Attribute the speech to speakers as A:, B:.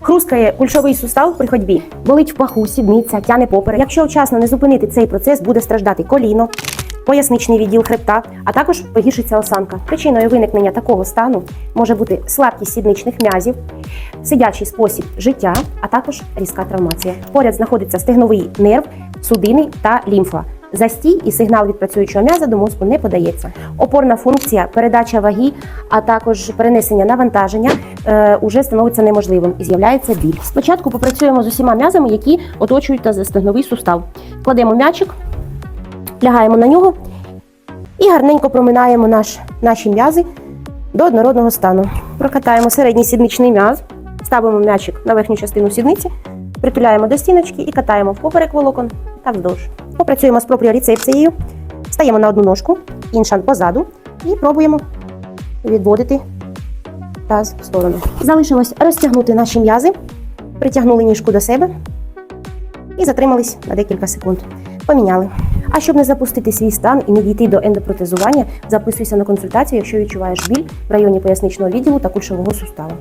A: Хрускає кульшовий сустав при ходьбі, болить в паху, сідниця, тяне поперек. Якщо вчасно не зупинити цей процес, буде страждати коліно, поясничний відділ хребта, а також погіршиться осанка. Причиною виникнення такого стану може бути слабкість сідничних м'язів, сидячий спосіб життя, а також різка травмація. Поряд знаходиться стегновий нерв, судини та лімфа. Застій і сигнал від працюючого м'яза до мозку не подається. Опорна функція, передача ваги, а також перенесення навантаження е, уже становиться неможливим і з'являється біль. Спочатку попрацюємо з усіма м'язами, які оточують тазостегновий сустав. Кладемо м'ячик, лягаємо на нього і гарненько проминаємо наш, наші м'язи до однородного стану. Прокатаємо середній сідничний м'яз, ставимо м'ячик на верхню частину сідниці, притуляємо до стіночки і катаємо впоперек волокон та вздовж. Попрацюємо з пропріорецепцією, стаємо на одну ножку, інша позаду і пробуємо відводити таз в сторону. Залишилось розтягнути наші м'язи, притягнули ніжку до себе і затримались на декілька секунд. Поміняли. А щоб не запустити свій стан і не дійти до ендопротезування, записуйся на консультацію, якщо відчуваєш біль в районі поясничного відділу та кульшового сустава.